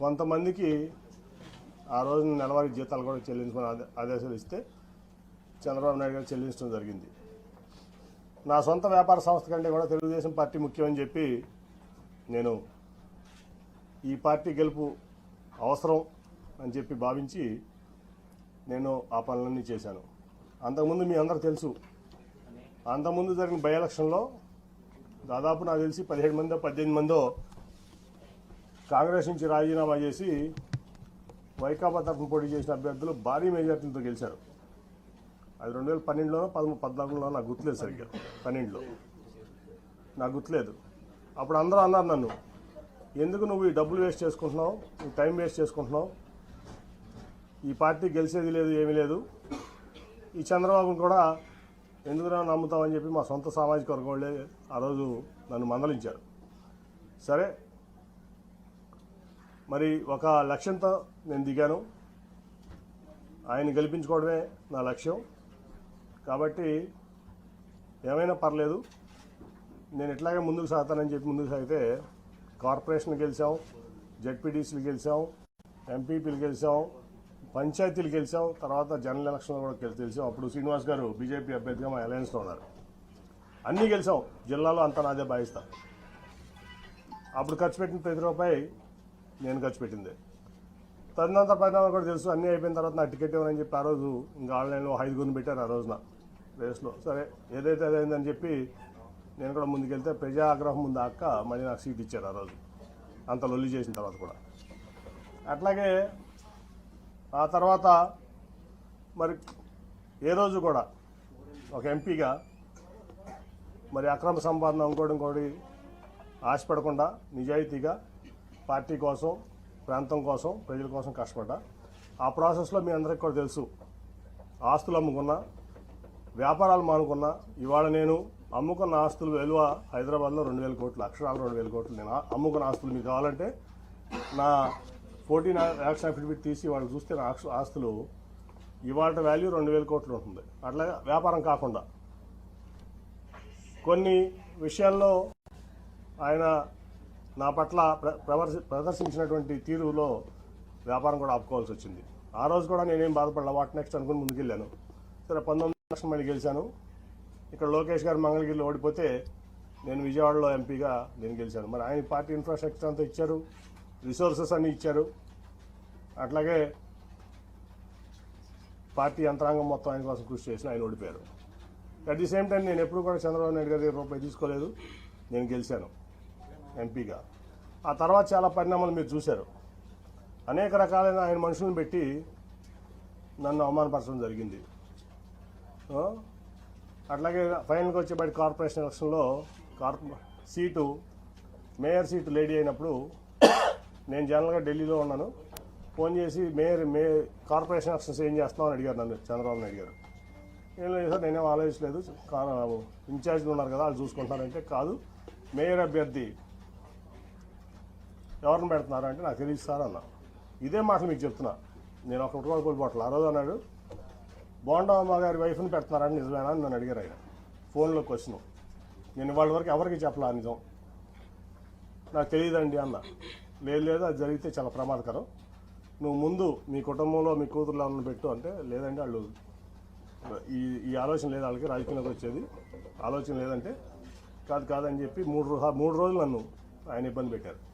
కొంతమందికి ఆ రోజు నెలవారీ జీతాలు కూడా చెల్లించమని ఆదేశాలు ఇస్తే చంద్రబాబు నాయుడు గారు చెల్లించడం జరిగింది. నా సొంత వ్యాపార సంస్థ కంటే కూడా తెలుగుదేశం పార్టీ ముఖ్యమని చెప్పి నేను ఈ పార్టీ గెలుపు అవసరం అని చెప్పి భావించి నేను ఆ పనులన్నీ చేశాను. అంతకుముందు మీ అందరూ తెలుసు అంతకుముందు జరిగిన బై ఎలక్షన్లో దాదాపు నాకు తెలిసి పదిహేడు మందో పద్దెనిమిది మందో కాంగ్రెస్ నుంచి రాజీనామా చేసి వైకాపా తరఫున పోటీ చేసిన అభ్యర్థులు భారీ మెజార్టీతో గెలిచారు. అది రెండు వేల పన్నెండులోనో పదమూడు పద్నాలుగులో నాకు గుర్తులేదు సరిగ్గా. పన్నెండులో. నాకు గుర్తులేదు. అప్పుడు అందరూ అన్నారు నన్ను ఎందుకు నువ్వు ఈ డబ్బులు వేస్ట్ చేసుకుంటున్నావు? ఈ టైం వేస్ట్ చేసుకుంటున్నావు? ఈ పార్టీ గెలిచేది లేదు ఏమీ లేదు. ఈ చంద్రబాబును కూడా ఎందుకు నమ్ముతామని చెప్పి మా సొంత సామాజిక వర్గం వాళ్ళే ఆ రోజు నన్ను మందలించారు. సరే మరి ఒక లక్ష్యంతో నేను దిగాను. ఆయన గెలిపించుకోవడమే నా లక్ష్యం. కాబట్టి ఏమైనా పర్లేదు. నేను ఇట్లాగే ముందుకు సాగుతానని చెప్పి ముందుకు సాగితే కార్పొరేషన్ గెలిచాం జడ్పీటీసీలు గెలిచాం ఎంపీపీలు గెలిచాం పంచాయతీలు గెలిచాం తర్వాత జనరల్ ఎలక్షన్లో కూడా గెలిచాం. అప్పుడు శ్రీనివాస్ గారు బీజేపీ అభ్యర్థిగా మా అలయన్స్లో ఉన్నారు. అన్నీ గెలిచాం. జిల్లాలో అంతా నాదే భావిస్తా. అప్పుడు ఖర్చు పెట్టిన ప్రతి రూపాయి నేను ఖర్చు పెట్టింది. తదనంతర పరిణామం కూడా తెలుసు. అన్నీ అయిపోయిన తర్వాత నా టికెట్ ఇవ్వనని చెప్పి ఆ రోజు ఇంకా ఆన్లైన్లో ఐదుగురిని పెట్టారు ఆ రోజున. రేస్లో. సరే ఏదైతే అదైందని చెప్పి నేను కూడా ముందుకెళ్తే ప్రజా ఆగ్రహం ముందు అక్క మళ్ళీ నాకు సీట్ ఇచ్చారు ఆ రోజు. అంత లొల్లి చేసిన తర్వాత కూడా. అట్లాగే ఆ తర్వాత మరి ఏ రోజు కూడా ఒక ఎంపీగా మరి అక్రమ సంపాదన ఇంకోటి ఇంకోటి ఆశపడకుండా నిజాయితీగా పార్టీ కోసం ప్రాంతం కోసం ప్రజల కోసం కష్టపడ్డా. ఆ ప్రాసెస్లో మీ అందరికి కూడా తెలుసు. ఆస్తులు అమ్ముకున్నా వ్యాపారాలు మానుకున్నా ఇవాళ నేను అమ్ముకున్న ఆస్తులు విలువ హైదరాబాద్లో రెండు వేల కోట్లు అక్షరాలు రెండు వేల కోట్లు. నేను అమ్ముకున్న ఆస్తులు మీకు కావాలంటే నా ఫోర్టీన్ యాక్షన్ అఫిడవిట్ తీసి వాళ్ళు చూస్తే నా ఆస్తులు ఇవాళ వాల్యూ రెండు వేల కోట్లు ఉంటుంది. అట్లా వ్యాపారం కాకుండా. కొన్ని విషయాల్లో ఆయన నా పట్ల ప్ర- ప్రదర్శించినటువంటి తీరులో వ్యాపారం కూడా ఆపుకోవాల్సి వచ్చింది. ఆ రోజు కూడా నేనేం బాధపడలే వాట్ నెక్స్ట్ అనుకుని ముందుకెళ్ళాను. సరే పంతొమ్మిది లక్షలు మళ్ళీ గెలిచాను. ఇక్కడ లోకేష్ గారు మంగళగిరిలో ఓడిపోతే నేను విజయవాడలో ఎంపీగా నేను గెలిచాను. మరి ఆయన పార్టీ ఇన్ఫ్రాస్ట్రక్చర్ అంతా ఇచ్చారు రిసోర్సెస్ అన్నీ ఇచ్చారు. అట్లాగే పార్టీ యంత్రాంగం మొత్తం ఆయన కోసం కృషి చేసిన ఆయన ఓడిపోయారు. అట్ ది సేమ్ టైం నేను ఎప్పుడు కూడా చంద్రబాబు నాయుడు గారి రూపాయి తీసుకోలేదు నేను గెలిచాను. ఎంపీగా. ఆ తర్వాత చాలా పరిణామాలు మీరు చూశారు. అనేక రకాలైన ఆయన మనుషులను పెట్టి నన్ను అవమానపరచడం జరిగింది. అట్లాగే ఫైనల్గా వచ్చేబడి కార్పొరేషన్ ఎలక్షన్లో కార్పొ సీటు మేయర్ సీటు లేడీ అయినప్పుడు నేను జనరల్గా ఢిల్లీలో ఉన్నాను. ఫోన్ చేసి మేయర్ మే కార్పొరేషన్ ఎలక్షన్స్ ఏం చేస్తున్నావు అని అడిగారు నన్ను చంద్రబాబు నాయుడు గారు ఏం లేదు సార్ నేనేం ఆలోచించలేదు. కా- ఇన్ఛార్జ్లు ఉన్నారు కదా వాళ్ళు చూసుకుంటారంటే కాదు. మేయర్ అభ్యర్థి ఎవరిని పెడుతున్నారు అంటే నాకు తెలియదు సార్ అన్న ఇదే మాటలు మీకు చెప్తున్నా. నేను ఒక కూడా కోల్పోవట్లే ఆ రోజు అన్నాడు. బోండా అమ్మగారి వైఫ్ని పెడుతున్నారని నిజమేనా అని నన్ను అడిగారు ఆయన. ఫోన్లో క్వశ్చన్. నేను వాళ్ళ వరకు ఎవరికి చెప్పలా నిజం? నాకు తెలియదండి అన్న. లేదు లేదు అది జరిగితే చాలా ప్రమాదకరం. నువ్వు ముందు మీ కుటుంబంలో మీ కూతురులో ఎవరిని పెట్టు అంటే లేదండి వాళ్ళు ఈ ఈ ఆలోచన లేదు వాళ్ళకి రాజకీయంలోకి వచ్చేది. ఆలోచన లేదంటే కాదు కాదని చెప్పి మూడు మూడు రోజులు నన్ను ఆయన ఇబ్బంది పెట్టారు.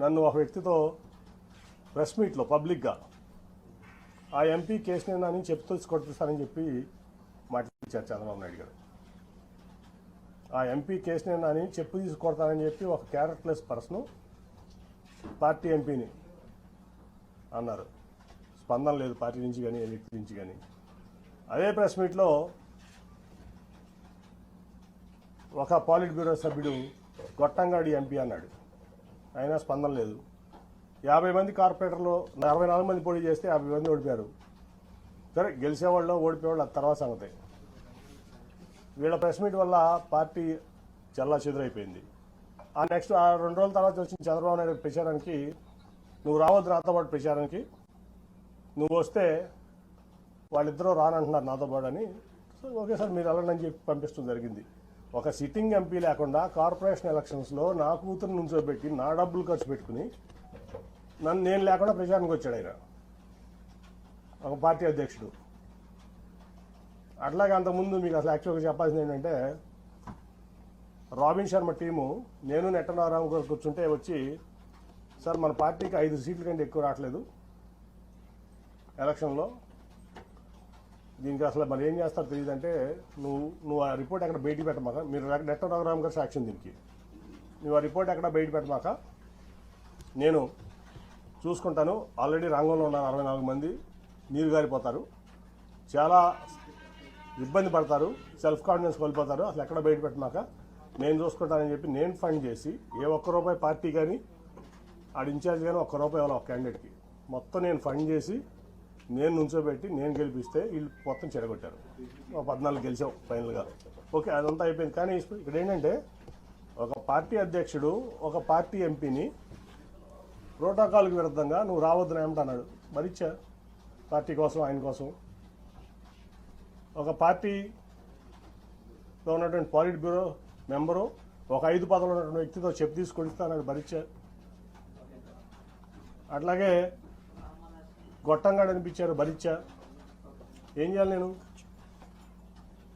నన్ను ఒక వ్యక్తితో ప్రెస్ మీట్లో పబ్లిక్గా. ఆ ఎంపీ కేసు అని చెప్తూ కొట్టిస్తానని చెప్పి మాట్లాడించారు చంద్రబాబు నాయుడు గారు. ఆ ఎంపీ కేసు అని చెప్పు తీసుకొడతానని చెప్పి ఒక క్యారెక్టర్లెస్ పర్సన్ పార్టీ ఎంపీని అన్నారు. స్పందన లేదు పార్టీ నుంచి కానీ ఏ వ్యక్తి నుంచి కానీ. అదే ప్రెస్ మీట్లో ఒక పాలిట్ బ్యూరో సభ్యుడు గొట్టంగాడి ఎంపీ అన్నాడు. అయినా స్పందన లేదు. యాభై మంది కార్పొరేటర్లు అరవై నాలుగు మంది పోటీ చేస్తే యాభై మంది ఓడిపోయారు. సరే గెలిచేవాళ్ళు ఓడిపోయేవాళ్ళు అది తర్వాత సంగతి. వీళ్ళ ప్రెస్ మీట్ వల్ల పార్టీ చల్లా చెదురైపోయింది. ఆ నెక్స్ట్ ఆ రెండు రోజుల తర్వాత వచ్చిన చంద్రబాబు నాయుడు ప్రచారానికి నువ్వు రావద్దు నాతో పాటు ప్రచారానికి నువ్వు వస్తే వాళ్ళిద్దరూ రానంటున్నారు నాతో పాటు అని. సో ఓకే సార్ మీరు వెళ్ళండి చెప్పి పంపిస్తుంది జరిగింది. ఒక సిట్టింగ్ ఎంపీ లేకుండా కార్పొరేషన్ ఎలక్షన్స్లో నా కూతురు నుంచోబెట్టి నా డబ్బులు ఖర్చు పెట్టుకుని నన్ను నేను లేకుండా ప్రచారానికి వచ్చాడు ఆయన. ఒక పార్టీ అధ్యక్షుడు. అట్లాగే అంతకుముందు మీకు అసలు యాక్చువల్గా చెప్పాల్సింది ఏంటంటే రాబిన్ శర్మ టీము నేను నెట్టనారాము గారు కూర్చుంటే వచ్చి సార్ మన పార్టీకి ఐదు సీట్ల కంటే ఎక్కువ రావట్లేదు. ఎలక్షన్లో దీనికి అసలు మరి ఏం చేస్తారో తెలియదంటే నువ్వు నువ్వు ఆ రిపోర్ట్ ఎక్కడ బయటికి పెట్టమాక మీరు నెట్ రఘురామ్ గారు సాక్ష్యం దీనికి. నువ్వు ఆ రిపోర్ట్ ఎక్కడ బయట పెట్టమాక నేను చూసుకుంటాను ఆల్రెడీ రంగంలో ఉన్న అరవై నాలుగు మంది నీరు గారిపోతారు. చాలా ఇబ్బంది పడతారు సెల్ఫ్ కాన్ఫిడెన్స్ కోల్పోతారు అసలు ఎక్కడ బయట పెట్టమాక నేను చూసుకుంటానని చెప్పి నేను ఫండ్ చేసి ఏ ఒక్క రూపాయి పార్టీ కానీ ఆడ ఇన్ఛార్జ్ కానీ ఒక్క రూపాయి ఇవ్వాలి ఒక క్యాండిడేట్కి మొత్తం నేను ఫండ్ చేసి నేను నుంచోబెట్టి నేను గెలిపిస్తే వీళ్ళు మొత్తం చెడగొట్టారు. పద్నాలుగు గెలిచాం ఫైనల్గా. ఓకే అదంతా అయిపోయింది. కానీ ఇక్కడ ఏంటంటే ఒక పార్టీ అధ్యక్షుడు ఒక పార్టీ ఎంపీని ప్రోటోకాల్కి విరుద్ధంగా నువ్వు రావద్దని ఏమంటన్నాడు మరిచ్చా పార్టీ కోసం ఆయన కోసం. ఒక పార్టీలో ఉన్నటువంటి పాలిట్ బ్యూరో మెంబరు ఒక ఐదు పదవులు ఉన్నటువంటి వ్యక్తితో చెప్పు తీసుకొడిస్తానని భరించా అట్లాగే గొట్టంగా అనిపించారు భరించా. ఏం చేయాలి నేను?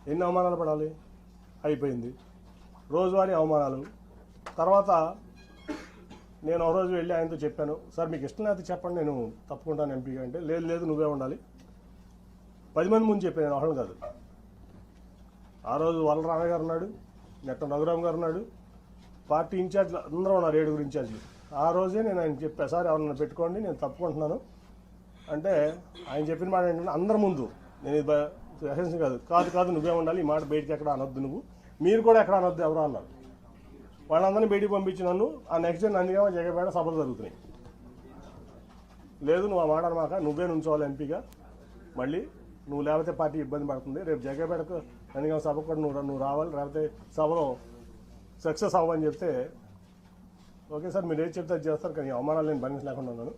ఎన్ని అవమానాలు పడాలి? అయిపోయింది. రోజువారీ అవమానాలు. తర్వాత నేను ఒక రోజు వెళ్ళి ఆయనతో చెప్పాను సార్ మీకు ఇష్టం లేకపోతే చెప్పండి నేను తప్పుకుంటాను ఎంపీగా అంటే. లేదు లేదు నువ్వే ఉండాలి. పది మంది ముందు చెప్పాను నేను ఒకళ్ళు కాదు. ఆ రోజు వలరామయ్య గారు ఉన్నాడు నెట్ట రఘురామ్ గారు ఉన్నాడు పార్టీ ఇన్ఛార్జ్లు అందరూ ఉన్నారు ఏడుగురు ఇన్ఛార్జ్లు. ఆ రోజే నేను ఆయన చెప్పా సార్ ఎవరన్నా పెట్టుకోండి నేను తప్పుకుంటున్నాను. అంటే ఆయన చెప్పిన మాట ఏంటంటే అందరి ముందు. నేను ఇది కాదు. కాదు కాదు నువ్వే ఉండాలి. ఈ మాట బయటికి ఎక్కడ అనొద్దు నువ్వు. మీరు కూడా ఎక్కడ అనొద్దు ఎవరు అన్నారు. వాళ్ళందరినీ బయటికి పంపించి నన్ను ఆ నెక్స్ట్ డే నందిగామ జగపేట సభలు జరుగుతున్నాయి. లేదు నువ్వు ఆ మాట అనమాక నువ్వే నుంచోవాలి ఎంపీగా. మళ్ళీ నువ్వు లేకపోతే పార్టీ ఇబ్బంది పడుతుంది. రేపు జగపేటకు నందిగామ సభకు కూడా నువ్వు నువ్వు రావాలి. లేకపోతే సభలో సక్సెస్ అవ్వని చెప్తే ఓకే సార్ మీరు ఏది చెప్తే అది చేస్తారు. కానీ అవమానాలు నేను భరించలేకుండా ఉన్నాను.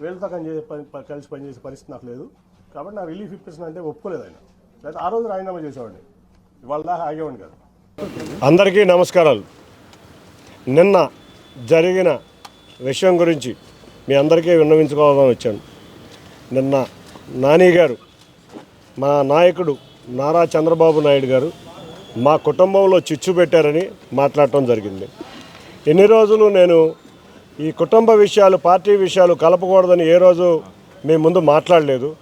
వీళ్ళతో చేసే పని కలిసి పనిచేసే పరిస్థితి నాకు లేదు. కాబట్టి నా రిలీఫ్ ఇప్పించిన అంటే ఒప్పుకోలేదు ఆయన. లేదా ఆ రోజు రాజీనామా చేసేవాడిని. ఇవాళ దాకా ఆగేవాడిని కాదు. అందరికీ నమస్కారాలు. నిన్న జరిగిన విషయం గురించి మీ అందరికీ విన్నవించుకోవాలని వచ్చాను. నిన్న నాని గారు మా నాయకుడు నారా చంద్రబాబు నాయుడు గారు మా కుటుంబంలో చిచ్చు పెట్టారని మాట్లాడటం జరిగింది. ఎన్ని రోజులు నేను ఈ కుటుంబ విషయాలు పార్టీ విషయాలు కలపకూడదని ఏ రోజు మీ ముందు మాట్లాడలేదు.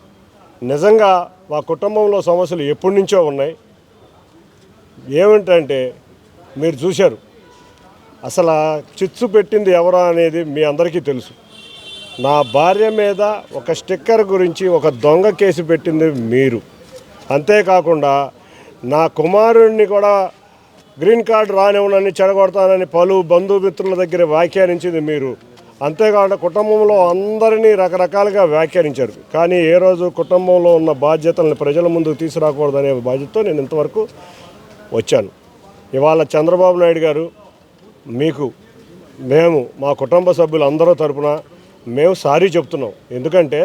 నిజంగా మా కుటుంబంలో సమస్యలు ఎప్పటి నుంచో ఉన్నాయి. ఏమిటంటే మీరు చూశారు. అసలు చిచ్చు పెట్టింది ఎవరా అనేది మీ అందరికీ తెలుసు. నా భార్య మీద ఒక స్టిక్కర్ గురించి ఒక దొంగ కేసు పెట్టింది మీరు. అంతేకాకుండా నా కుమారుడిని కూడా గ్రీన్ కార్డు రానివ్వనని చెడగొడతానని పలు బంధుమిత్రుల దగ్గర వ్యాఖ్యానించింది మీరు. అంతేకాకుండా కుటుంబంలో అందరినీ రకరకాలుగా వ్యాఖ్యానించారు. కానీ ఏ రోజు కుటుంబంలో ఉన్న బాధ్యతలను ప్రజల ముందుకు తీసుకురాకూడదనే బాధ్యతతో నేను ఇంతవరకు వచ్చాను. ఇవాళ చంద్రబాబు నాయుడు గారు మీకు మేము మా కుటుంబ సభ్యులు అందరూ తరపున మేము సారీ చెప్తున్నాం. ఎందుకంటే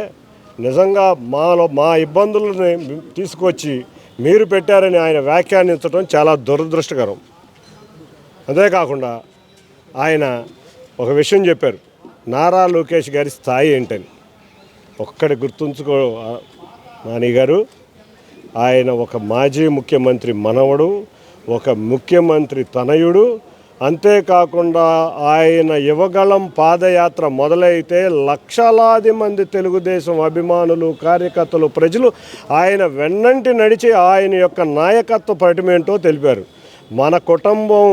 నిజంగా మాలో మా ఇబ్బందులని తీసుకొచ్చి మీరు పెట్టారని ఆయన వ్యాఖ్యానించడం చాలా దురదృష్టకరం. అంతేకాకుండా ఆయన ఒక విషయం చెప్పారు. నారా లోకేష్ గారి స్థాయి ఏంటని. ఒక్కడి గుర్తుంచుకో నాని గారు ఆయన ఒక మాజీ ముఖ్యమంత్రి మనవడు ఒక ముఖ్యమంత్రి తనయుడు అంతేకాకుండా ఆయన యువగళం పాదయాత్ర మొదలైతే లక్షలాది మంది తెలుగుదేశం అభిమానులు కార్యకర్తలు ప్రజలు ఆయన వెన్నంటి నడిచి ఆయన యొక్క నాయకత్వ పటిమేంటో తెలిపారు. మన కుటుంబం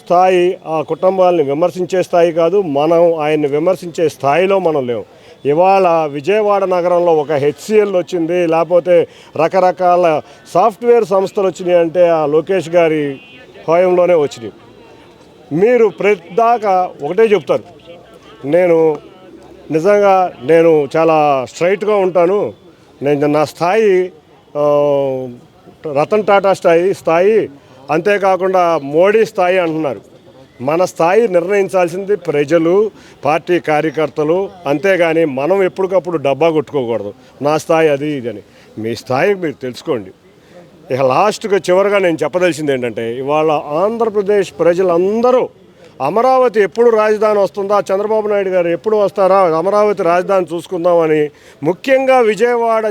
స్థాయి ఆ కుటుంబాలని విమర్శించే స్థాయి కాదు మనం ఆయన్ని విమర్శించే స్థాయిలో మనం లేవు. ఇవాళ విజయవాడ నగరంలో ఒక హెచ్సిఎల్ వచ్చింది లేకపోతే రకరకాల సాఫ్ట్వేర్ సంస్థలు వచ్చినాయి అంటే ఆ లోకేష్ గారి హోయంలోనే వచ్చినాయి. మీరు ప్రతిదాకా ఒకటే చెప్తారు నేను నిజంగా నేను చాలా స్ట్రైట్గా ఉంటాను. నేను నా స్థాయి రతన్ టాటా స్థాయి స్థాయి అంతేకాకుండా మోడీ స్థాయి అంటున్నారు. మన స్థాయి నిర్ణయించాల్సింది ప్రజలు పార్టీ కార్యకర్తలు అంతేగాని మనం ఎప్పటికప్పుడు డబ్బా కొట్టుకోకూడదు. నా స్థాయి అది ఇది అని. మీ స్థాయి మీరు తెలుసుకోండి. ఇక లాస్ట్గా చివరిగా నేను చెప్పదలిసింది ఏంటంటే ఇవాళ ఆంధ్రప్రదేశ్ ప్రజలందరూ అమరావతి ఎప్పుడు రాజధాని వస్తుందా చంద్రబాబు నాయుడు గారు ఎప్పుడు వస్తారా అమరావతి రాజధాని చూసుకుందామని ముఖ్యంగా విజయవాడ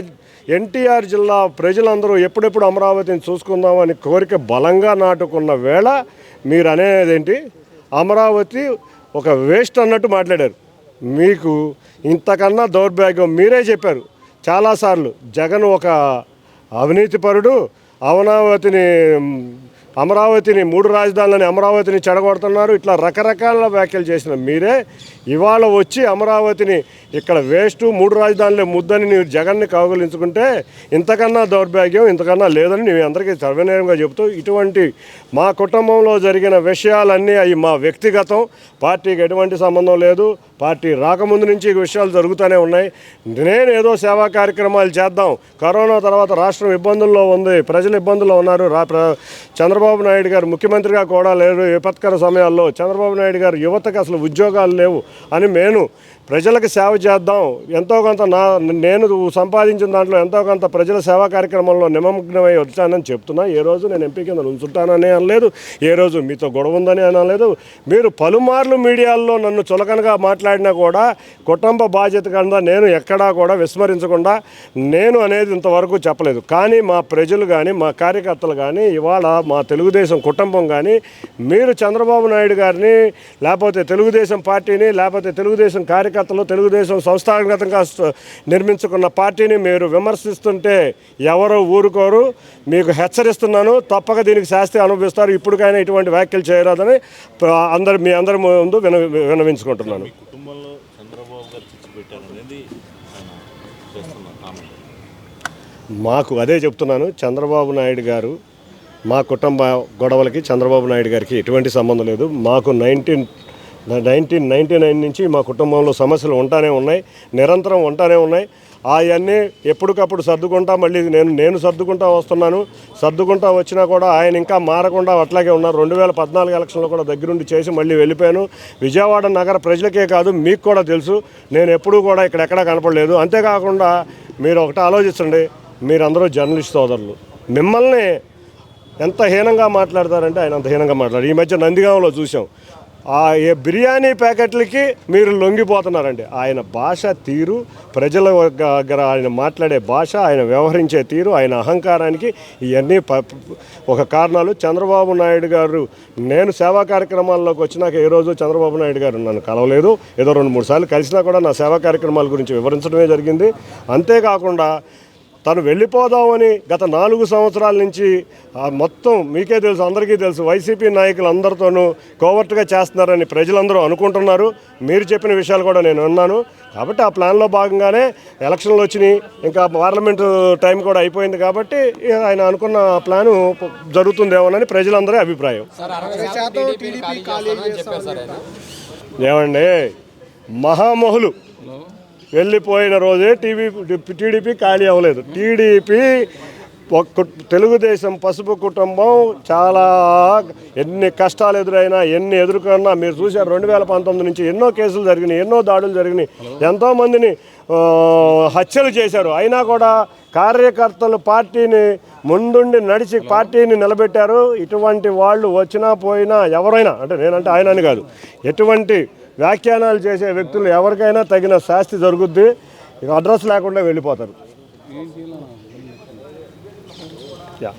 ఎన్టీఆర్ జిల్లా ప్రజలందరూ ఎప్పుడెప్పుడు అమరావతిని చూసుకుందామని కోరిక బలంగా నాటుకున్న వేళ మీరు అనేదేంటి అమరావతి ఒక వేస్ట్ అన్నట్టు మాట్లాడారు. మీకు ఇంతకన్నా దౌర్భాగ్యం మీరే చెప్పారు. చాలాసార్లు జగన్ ఒక అవినీతిపరుడు అవనావతిని అమరావతిని మూడు రాజధానులని అమరావతిని చెడగొడుతున్నారు. ఇట్లా రకరకాల వ్యాఖ్యలు చేసిన మీరే ఇవాళ వచ్చి అమరావతిని ఇక్కడ వేస్ట్ మూడు రాజధానులే ముద్దని మీరు జగన్ని కౌగులించుకుంటే ఇంతకన్నా దౌర్భాగ్యం ఇంతకన్నా లేదని నేను అందరికీ సర్వనీయంగా చెబుతూ ఇటువంటి మా కుటుంబంలో జరిగిన విషయాలన్నీ అవి మా వ్యక్తిగతం పార్టీకి ఎటువంటి సంబంధం లేదు. పార్టీ రాకముందు నుంచి ఈ విషయాలు జరుగుతూనే ఉన్నాయి. నేను ఏదో సేవా కార్యక్రమాలు చేద్దాం. కరోనా తర్వాత రాష్ట్రం ఇబ్బందుల్లో ఉంది ప్రజలు ఇబ్బందుల్లో ఉన్నారు. రా ప్ర- చంద్రబాబు నాయుడు గారు ముఖ్యమంత్రిగా కూడా లేరు. విపత్కర సమయాల్లో చంద్రబాబు నాయుడు గారు యువతకు అసలు ఉద్యోగాలు లేవు అని నేను ప్రజలకు సేవ చేద్దాం. ఎంతో కొంత నా నేను సంపాదించిన దాంట్లో ఎంతో కొంత ప్రజల సేవా కార్యక్రమంలో నిమగ్నమై వచ్చానని చెప్తున్నా. ఏ రోజు నేను ఎంపీ కింద ఉంచుంటానని అనలేదు. ఏ రోజు మీతో గొడవ ఉందని అనలేదు. మీరు పలుమార్లు మీడియాల్లో నన్ను చులకనగా మాట్లాడినా కూడా కుటుంబ బాధ్యత కింద నేను ఎక్కడా కూడా విస్మరించకుండా నేను అనేది ఇంతవరకు చెప్పలేదు. కానీ మా ప్రజలు కానీ మా కార్యకర్తలు కానీ ఇవాళ మా తెలుగుదేశం కుటుంబం కానీ మీరు చంద్రబాబు నాయుడు గారిని లేకపోతే తెలుగుదేశం పార్టీని లేకపోతే తెలుగుదేశం కార్యకర్తలు తెలుగుదేశం సంస్థాగతంగా నిర్మించుకున్న పార్టీని మీరు విమర్శిస్తుంటే ఎవరు ఊరుకోరు. మీకు హెచ్చరిస్తున్నాను. తప్పక దీనికి శాస్తి అనుభవిస్తారు. ఇప్పటికైనా ఇటువంటి వ్యాఖ్యలు చేయరాదని అందరు మీ అందరి ముందు విన వినవించుకుంటున్నాను. మాకు అదే చెప్తున్నాను. చంద్రబాబు నాయుడు గారు మా కుటుంబ గొడవలకి చంద్రబాబు నాయుడు గారికి ఎటువంటి సంబంధం లేదు. మాకు నైన్టీన్ నైన్టీన్ నైన్టీ నైన్ నుంచి మా కుటుంబంలో సమస్యలు ఉంటానే ఉన్నాయి నిరంతరం ఉంటానే ఉన్నాయి. అవన్నీ ఎప్పటికప్పుడు సర్దుకుంటా మళ్ళీ నేను నేను సర్దుకుంటా వస్తున్నాను. సర్దుకుంటా వచ్చినా కూడా ఆయన ఇంకా మారకుండా అట్లాగే ఉన్నారు. రెండు వేల పద్నాలుగు ఎలక్షన్లో కూడా దగ్గరుండి చేసి మళ్ళీ వెళ్ళిపోయాను. విజయవాడ నగర ప్రజలకే కాదు మీకు కూడా తెలుసు. నేను ఎప్పుడూ కూడా ఇక్కడ ఎక్కడా కనపడలేదు. అంతేకాకుండా మీరు ఒకటి ఆలోచించండి. మీరందరూ జర్నలిస్ట్ సోదరులు. మిమ్మల్ని ఎంత హీనంగా మాట్లాడతారంటే ఆయన అంత హీనంగా మాట్లాడారు. ఈ మధ్య నందిగాంలో చూసాం ఆ ఏ బిర్యానీ ప్యాకెట్లకి మీరు లొంగిపోతున్నారండి. ఆయన భాష తీరు ప్రజల దగ్గర ఆయన మాట్లాడే భాష ఆయన వ్యవహరించే తీరు ఆయన అహంకారానికి ఇవన్నీ ప- ఒక కారణాలు. చంద్రబాబు నాయుడు గారు నేను సేవా కార్యక్రమాల్లోకి వచ్చినాక ఏ రోజు చంద్రబాబు నాయుడు గారు నన్ను కలవలేదు. ఏదో రెండు మూడు సార్లు కలిసినా కూడా నా సేవా కార్యక్రమాల గురించి వివరించడమే జరిగింది. అంతేకాకుండా తను వెళ్ళిపోదామని గత నాలుగు సంవత్సరాల నుంచి మొత్తం మీకే తెలుసు అందరికీ తెలుసు వైసీపీ నాయకులు అందరితోనూ కోవర్ట్గా చేస్తున్నారని ప్రజలందరూ అనుకుంటున్నారు. మీరు చెప్పిన విషయాలు కూడా నేను విన్నాను. కాబట్టి ఆ ప్లాన్లో భాగంగానే ఎలక్షన్లు వచ్చినాయి. ఇంకా పార్లమెంటు టైం కూడా అయిపోయింది కాబట్టి ఆయన అనుకున్న ప్లాను జరుగుతుందేమోనని ప్రజలందరి అభిప్రాయం. ఏమండి? మహామహులు. వెళ్ళిపోయిన రోజే టీవీ టీడీపీ ఖాళీ అవ్వలేదు. టీడీపీ తెలుగుదేశం పసుపు కుటుంబం చాలా ఎన్ని కష్టాలు ఎదురైనా ఎన్ని ఎదుర్కొన్నా మీరు చూశారు రెండు వేల పంతొమ్మిది నుంచి ఎన్నో కేసులు జరిగినాయి ఎన్నో దాడులు జరిగినాయి. ఎంతోమందిని హత్యలు చేశారు. అయినా కూడా కార్యకర్తలు పార్టీని ముందుండి నడిచి పార్టీని నిలబెట్టారు. ఇటువంటి వాళ్ళు వచ్చినా పోయినా ఎవరైనా అంటే నేనంటే ఆయన అని కాదు ఎటువంటి వ్యాఖ్యానాలు చేసే వ్యక్తులు ఎవరికైనా తగిన శాస్తి జరుగుద్ది ఇక అడ్రస్ లేకుండా వెళ్ళిపోతారు. యా.